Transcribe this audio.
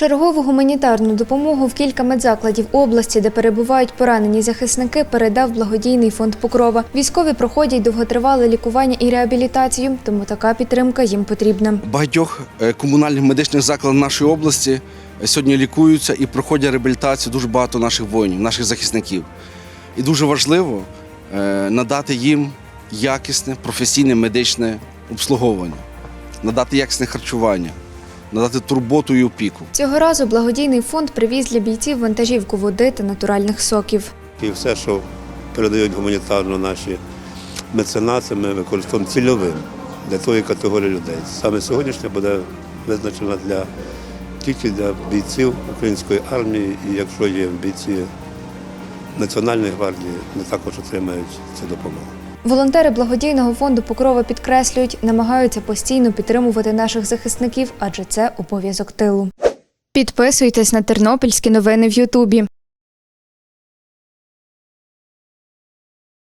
Чергову гуманітарну допомогу в кілька медзакладів області, де перебувають поранені захисники, передав благодійний фонд Покрова. Військові проходять довготривале лікування і реабілітацію, тому така підтримка їм потрібна. Багатьох е, комунальних медичних закладах нашої області е, сьогодні лікуються і проходять реабілітацію дуже багато наших воїнів, наших захисників. І дуже важливо е, надати їм якісне професійне медичне обслуговування, надати якісне харчування, надати турботу і опіку. Цього разу благодійний фонд привіз для бійців вантажівку води та натуральних соків. І все, що передають гуманітарно наші меценати, ми використовуємо цільовим для тої категорії людей. Саме сьогоднішня буде визначена для тільки для бійців української армії, і якщо є бійці Національної гвардії, вони також отримають цю допомогу. Волонтери благодійного фонду Покрова підкреслюють, намагаються постійно підтримувати наших захисників, адже це обов'язок тилу. Підписуйтесь на тернопільські новини в Ютубі.